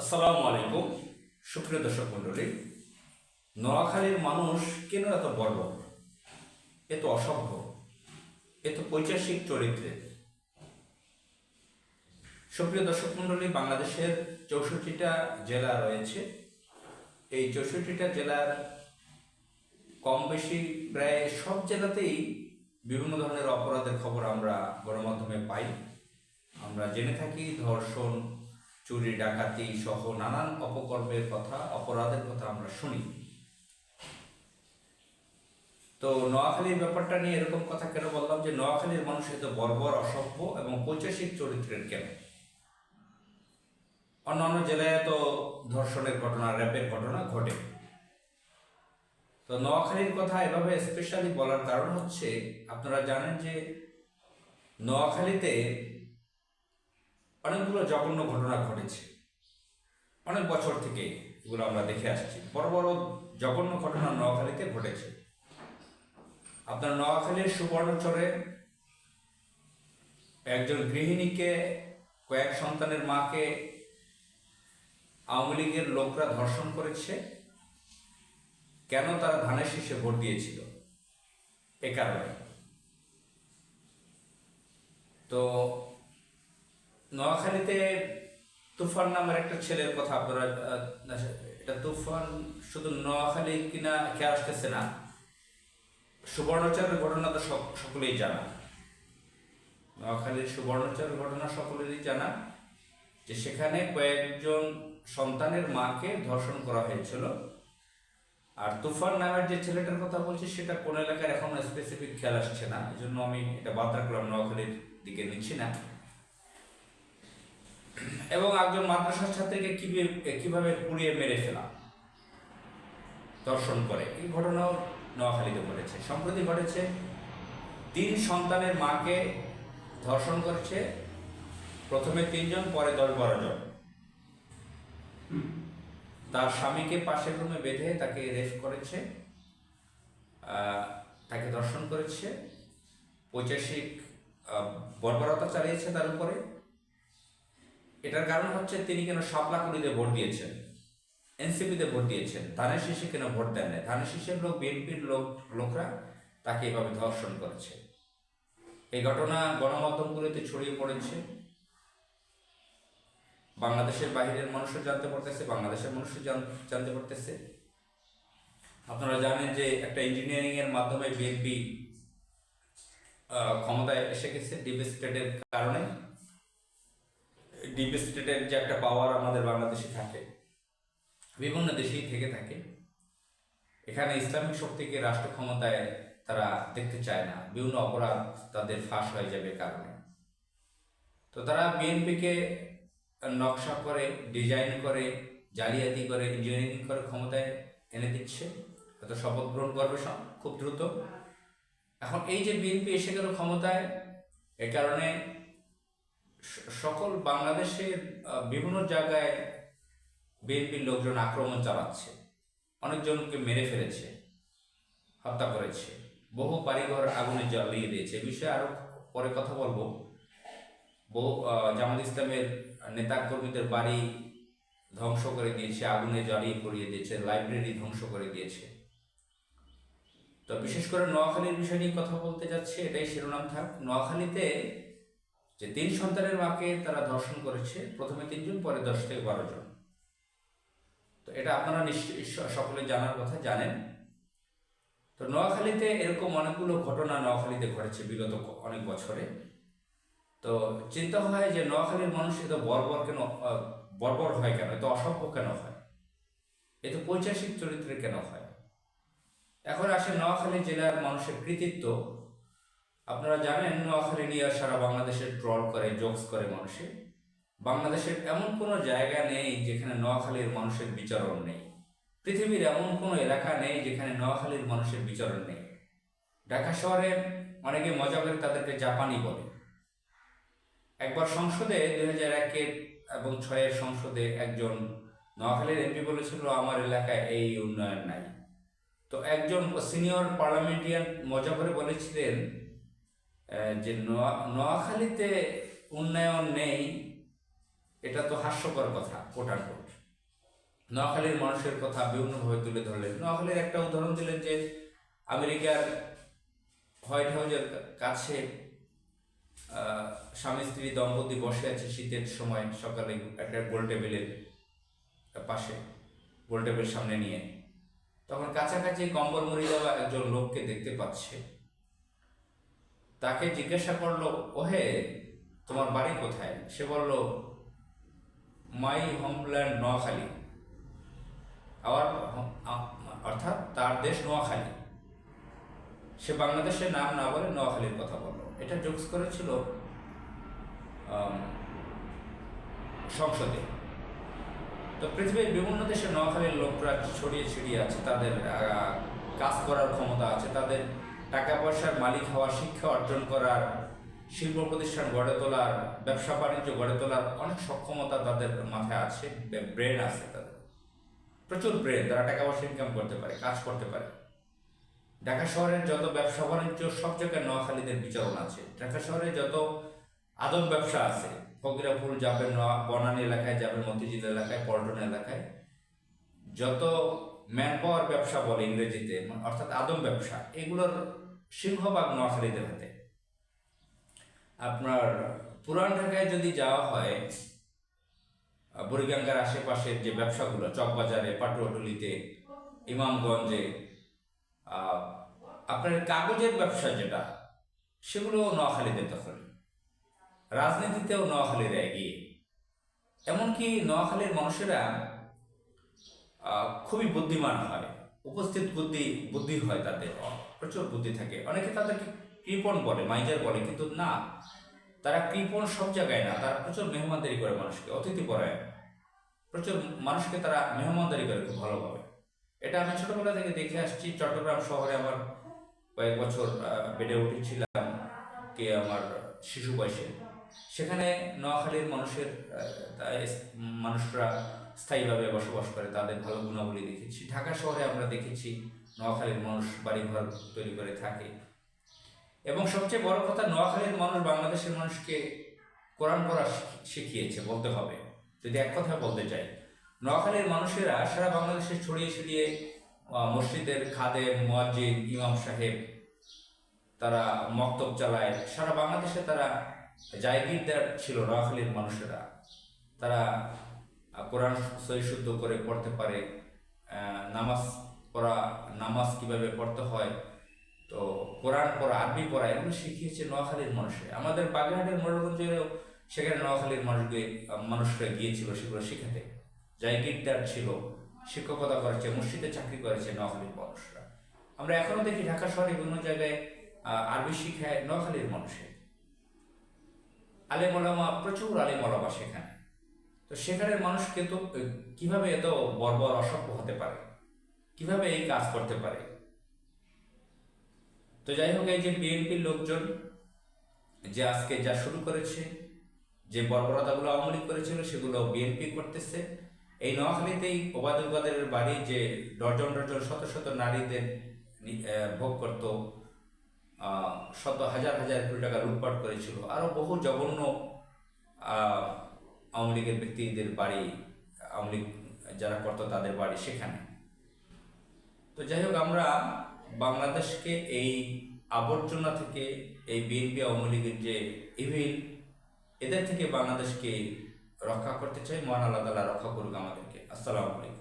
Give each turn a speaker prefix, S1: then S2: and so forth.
S1: আসসালামু আলাইকুম। সুপ্রিয় দর্শক মণ্ডলী, নোয়াখালীর মানুষ কেন এত বর্বর এত অসভ্য এত পৈচাসিক চরিত্রের সুপ্রিয় দর্শক মণ্ডলী, বাংলাদেশের চৌষট্টিটা জেলা রয়েছে। এই চৌষট্টিটা জেলার কম বেশি প্রায় সব জেলাতেই বিভিন্ন ধরনের অপরাধের খবর আমরা গণমাধ্যমে পাই। আমরা জেনে থাকি ধর্ষণ চুরি, ডাকাতি সহ নানান অপকর্মের কথা, অপরাধের কথা আমরা শুনি। তো নোয়াখালীর ব্যাপারটা নিয়ে এরকম কথা কেন বললাম যে নোয়াখালীর মানুষ এত বর্বর, অসভ্য এবং পৈচাসিক চরিত্রের কেন? অন্যান্য জেলায় তো ধর্ষণের ঘটনা, র্যাপের ঘটনা ঘটে। তো নোয়াখালীর কথা এভাবে স্পেশালি বলার কারণ হচ্ছে, আপনারা জানেন যে নোয়াখালীতে অনেকগুলো জঘন্য ঘটনা ঘটেছে। অনেক বছর থেকে এগুলো আমরা দেখে আসছি। বড় বড় জঘন্য ঘটনা নোয়াখালীতে ঘটেছে। আপনার নোয়াখালীর সুবর্ণচরে একজন গৃহিণীকে, কয়েক সন্তানের মাকে আওয়ামী লীগের লোকরা ধর্ষণ করেছে। কেন তারা ধানের শীষে ভোট দিয়েছিল? এ কারণে। তো নোয়াখালীতে তুফান নামের একটা ছেলের কথা আপনারা এটা তুফান শুধু নোয়াখালী কিনা খেয়াল আসতেছে না? সুবর্ণচরের ঘটনা তো সক- সকলেই জানা। নোয়াখালীর সুবর্ণচরের ঘটনা সকলেরই জানা, যে সেখানে কয়েকজন সন্তানের মাকে ধর্ষণ করা হয়েছিল। আর তুফান নামের যে ছেলেটার কথা বলছি, সেটা কোন এলাকার এখন স্পেসিফিক খেয়াল আসছে না। এই জন্য আমি এটা বাদ রাখলাম, নোয়াখালীর দিকে নিচ্ছি না। এবং একজন মাদ্রাসার ছাত্রীকে কীভাবে কীভাবে পুড়িয়ে মেরে ফেলা? দর্শন করে। এই ঘটনাও নোয়াখালীতে ঘটেছে। সম্প্রতি ঘটেছে তিন সন্তানের মাকে ধর্ষণ করেছে প্রথমে তিনজন পরে দশ বারো জন। তার স্বামীকে পাশের রুমে বেঁধে তাকে রেপ করেছে তাকে ধর্ষণ করেছে আহ, বর্বরতা চালিয়েছে তার উপরে। এটার কারণ হচ্ছে তিনি কেন সাপলাকুড়িতে ভোট দিয়েছেন। এনসিপিতে ভোট দিয়েছেন। ধানের শীষে কেন ভোট দেন নাই? ধানের শীষের লোক, বিএনপির লোক, লোকরা তাকে এভাবে ধর্ষণ করেছে। এই ঘটনা গণমাধ্যমগুলিতে ছড়িয়ে পড়েছে। বাংলাদেশের বাইরের মানুষও জানতে পারতেছে, বাংলাদেশের মানুষও জানতে পারতেছে। আপনারা জানেন যে একটা ইঞ্জিনিয়ারিং এর মাধ্যমে বিএনপি ক্ষমতায় এসে গেছে ডিপ স্টেটের কারণে। ডিপ স্টেটের যে একটা পাওয়ার আমাদের বাংলাদেশে থাকে, বিভিন্ন দেশেই থেকে থাকে, এখানে ইসলামিক শক্তিকে রাষ্ট্র ক্ষমতায় তারা দেখতে চায় না, বিভিন্ন অপরাধ তাদের ফাঁস হয়ে যাবে কারণে। তো তারা বিএনপিকে নকশা করে ডিজাইন করে, জালিয়াতি করে ইঞ্জিনিয়ারিং করে ক্ষমতায় এনে দিচ্ছে। হয়তো শপথ গ্রহণ করবে সব- খুব দ্রুত। এখন এই যে বিএনপি এসে গেল ক্ষমতায়, এ কারণে সকল বাংলাদেশের বিভিন্ন জায়গায় বিএনপির লোকজন আক্রমণ চালাচ্ছে। অনেকজনকে মেরে ফেলেছে, হত্যা করেছে। বহু বাড়িঘর আগুনে জ্বালিয়ে দিয়েছে। এ বিষয়ে আরও পরে কথা বলব। বহু জামাত ইসলামের নেতা কর্মীদের বাড়ি ধ্বংস করে দিয়েছে, আগুনে জ্বালিয়ে পড়িয়ে দিয়েছে, লাইব্রেরি ধ্বংস করে দিয়েছে। তো বিশেষ করে নোয়াখালীর বিষয় নিয়ে কথা বলতে যাচ্ছে, এটাই শিরোনাম থাক। নোয়াখালীতে যে তিন সন্তানের মাকে তারা ধর্ষণ করেছে, প্রথমে তিনজন, পরে দশ থেকে বারো জন। তো এটা আপনারা নিশ্চয়ই স- সকলে জানার কথা, জানেন। তো নোয়াখালীতে এরকম অনেকগুলো ঘটনা নোয়াখালীতে ঘটেছে বিগত অনেক বছরে। তো চিন্তা হয় যে নোয়াখালীর মানুষ এত বর্বর কেন বর্বর হয় কেন? এত অসভ্য কেন হয়? এত পৈচাসিক চরিত্রে কেন হয়? এখন আসে নোয়াখালী জেলার মানুষের কৃতিত্ব। আপনারা জানেন নোয়াখালী নিয়ে সারা বাংলাদেশে ট্রল করে, জোকস করে মানুষে। বাংলাদেশের এমন কোনো জায়গা নেই যেখানে নোয়াখালীর মানুষের বিচরণ নেই। পৃথিবীর এমন কোনো এলাকা নেই যেখানে নোয়াখালীর মানুষের বিচরণ নেই। ঢাকা শহরে অনেকে মজা করে তাদেরকে জাপানি বলে। একবার সংসদে, দুই হাজার একের এবং ছয়ের সংসদে একজন নোয়াখালীর এমপি বলেছিল, আমার এলাকায় এই উন্নয়ন নাই। তো একজন সিনিয়র পার্লামেন্টিয়ান মজা করে বলেছিলেন যে নোয়া- নোয়াখালীতে উন্নয়ন নেই, এটা তো হাস্যকর কথা কোটান কোট নোয়াখালীর মানুষের কথা বিভিন্নভাবে তুলে ধরলেন। নোয়াখালীর একটা উদাহরণ দিলেন যে, আমেরিকার হোয়াইট হাউসের কাছে স্বামী স্ত্রী দম্পতি বসে আছে শীতের সময়, সকালে একটা গোল টেবিলের পাশে, গোল টেবিল সামনে নিয়ে। তখন কাছাকাছি কম্বল মুড়ি দেওয়া একজন লোককে দেখতে পাচ্ছে। তাকে জিজ্ঞাসা করল, ওহে, তোমার বাড়ি কোথায়? সে বলল, মাই হোমল্যান্ড নোয়াখালী। আবার অর্থাৎ তার দেশ নোয়াখালী। সে বাংলাদেশের নাম না বলে নোয়াখালীর কথা বলল। এটা জোকস করেছিল সংসদে। তো পৃথিবীর বিভিন্ন দেশে নোয়াখালীর লোকরা ছড়িয়ে ছিড়িয়ে আছে, তাদের কাজ করার ক্ষমতা আছে, তাদের টাকা পয়সার মালিক হওয়া শিক্ষা অর্জন করার, শিল্প প্রতিষ্ঠান গড়ে তোলার, ব্যবসা বাণিজ্য গড়ে তোলার অনেক সক্ষমতা তাদের মাথায় আছে ব্রেন আছে তাদের। প্রচুর ব্রেন তারা টাকা পয়সা ইনকাম করতে পারে, কাজ করতে পারে। ঢাকা শহরের যত ব্যবসা বাণিজ্য সব জায়গায় নোয়াখালীদের বিচরণ আছে। ঢাকা শহরে যত আদম ব্যবসা আছে, ফকিরাপুর যাবেন বনানী এলাকায় যাবেন মতিঝিল এলাকায়, পল্টন এলাকায়, যত ম্যান পাওয়ার ব্যবসা বলে ইংরেজিতে, অর্থাৎ আদম ব্যবসা, এগুলোর সিংহভাগ নোয়াখালীদের হাতে। আপনার পুরান ঢাকায় যদি যাওয়া হয় বুড়িগঙ্গার আশেপাশের যে ব্যবসাগুলো, চকবাজারে, পাটুয়াটুলিতে, ইমামগঞ্জে আপনার কাগজের ব্যবসা যেটা সেগুলো নোয়াখালীদের দখল রাজনীতিতেও নোয়াখালীরা এগিয়ে। এমনকি নোয়াখালীর মানুষেরা খুবই বুদ্ধিমান হয়। উপস্থিত বুদ্ধি বুদ্ধি হয় তাদের। প্রচুর বুদ্ধি থাকে। অনেকে তাদেরকে কৃপণ বলে, মাইজার বলে, কিন্তু না। তারা কৃপণ সব জায়গায় না। তারা প্রচুর মেহমানদারি করে মানুষকে, অতিথি পরায়ণ। প্রচুর মানুষকে তারা মেহমানদারি করে, খুব ভালোভাবে। এটা আমি ছোটবেলা থেকে দেখে আসছি। চট্টগ্রাম শহরে আমার কয়েক বছর বেড়ে উঠেছিলাম কে আমার শিশু বয়সে। সেখানে নোয়াখালীর মানুষের মানুষরা স্থায়ীভাবে বসবাস করে, তাদের ভালো গুণাবলী দেখেছি। ঢাকা শহরে আমরা দেখেছি নোয়াখালীর মানুষ বাড়িঘর তৈরি করে থাকে। এবং সবচেয়ে বড় কথা, নোয়াখালীর মানুষ বাংলাদেশের মানুষকে কোরআন পড়া শিখি- শিখিয়েছে, বলতে হবে। যদি এক কথা বলতে চাই, নোয়াখালীর মানুষেরা সারা বাংলাদেশে ছড়িয়ে ছড়িয়ে মসজিদের খাদে মুয়াজ্জিন, ইমাম সাহেব, তারা মক্তব চালায়। সারা বাংলাদেশে তারা জায়গিরদার ছিল নোয়াখালীর মানুষেরা। তারা কোরআন সহি শুদ্ধ করে পড়তে পারে নামাজ পড়া, নামাজ কীভাবে পড়তে হয়, তো কোরআন পড়া, আরবি পড়া, এগুলো শিখিয়েছে নোয়াখালীর মানুষে। আমাদের বাগেরহাটের মোড়লগঞ্জেরও সেখানে নোয়াখালীর মানুষকে মানুষরা গিয়েছিল সেগুলো শেখাতে। জায়গিরদার ছিল, শিক্ষকতা করেছে, মসজিদে চাকরি করেছে নোয়াখালীর মানুষরা। আমরা এখনও দেখি ঢাকা শহরে বিভিন্ন জায়গায় আরবি শিখায় নোয়াখালীর মানুষে। আলেমলামা প্রচুর আলেমলামা সেখানে। তো সেখানের মানুষ কিন্তু কীভাবে এত বর্বর অসভ্য হতে পারে? কীভাবে এই কাজ করতে পারে? তো যাই হোক, এই যে বিএনপির লোকজন, যে আজকে যা শুরু করেছে, যে বর্বরতাগুলো আওয়ামী করেছিল, সেগুলো বিএনপি করতেছে। এই নোয়াখালীতেই ওবায়দুল কাদেরের বাড়ি যে ডজন ডজন শত শত নারীদের ভোগ করত শত হাজার হাজার কোটি টাকা লুটপাট করেছিল। আরও বহু জঘন্য আওয়ামী লীগের ব্যক্তিদের বাড়ি, আওয়ামী লীগ যারা করতো তাদের বাড়ি সেখানে। তো যাই হোক, আমরা বাংলাদেশকে এই আবর্জনা থেকে, এই বিএনপি আওয়ামী লীগের যে ইভিল এদের থেকে বাংলাদেশকে রক্ষা করতে চাই। মহান আল্লাহ তালা রক্ষা করুক আমাদেরকে। আসসালামু আলাইকুম।